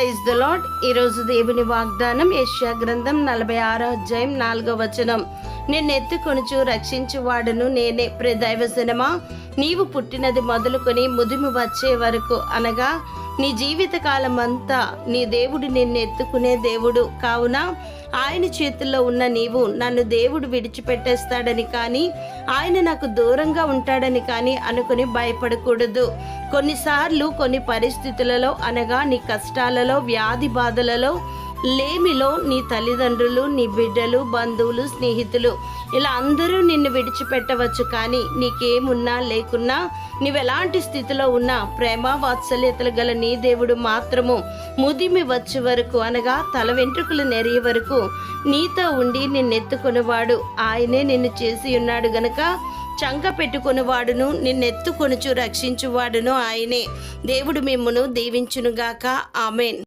Praise the lord ఈరోజు దేవుని వాగ్దానం యెషయా గ్రంథం నలభై ఆరో అధ్యాయం నాలుగో వచనం. నేను ఎత్తుకొనుచు రక్షించువాడును నేనే. ప్రదైవజనమా నీవు పుట్టినది మొదలుకొని ముదిమి వచ్చే వరకు అనగా నీ జీవితకాలం అంతా నీ దేవుడు నిన్నెత్తుకునే దేవుడు. కావున ఆయన చేతుల్లో ఉన్న నీవు నన్ను దేవుడు విడిచిపెట్టేస్తాడని కానీ ఆయన నాకు దూరంగా ఉంటాడని కానీ అనుకుని భయపడకూడదు. కొన్నిసార్లు కొన్ని పరిస్థితులలో అనగా నీ కష్టాలలో వ్యాధి బాధలలో లేమిలో నీ తల్లిదండ్రులు నీ బిడ్డలు బంధువులు స్నేహితులు. ఇలా అందరూ నిన్ను విడిచిపెట్టవచ్చు కానీ నీకేమున్నా లేకున్నా నీవెలాంటి స్థితిలో ఉన్నా ప్రేమ వాత్సల్యతలు గల నీ దేవుడు మాత్రము ముదిమి వచ్చే వరకు అనగా తల వెంట్రుకలు నెరిగే వరకు నీతో ఉండి నిన్నెత్తుకునేవాడు. ఆయనే నిన్ను చేసి ఉన్నాడు గనక చంక పెట్టుకునేవాడును నిన్నెత్తుకొనుచు రక్షించువాడును ఆయనే. దేవుడు మిమ్మును దీవించునుగాక. ఆమెన్.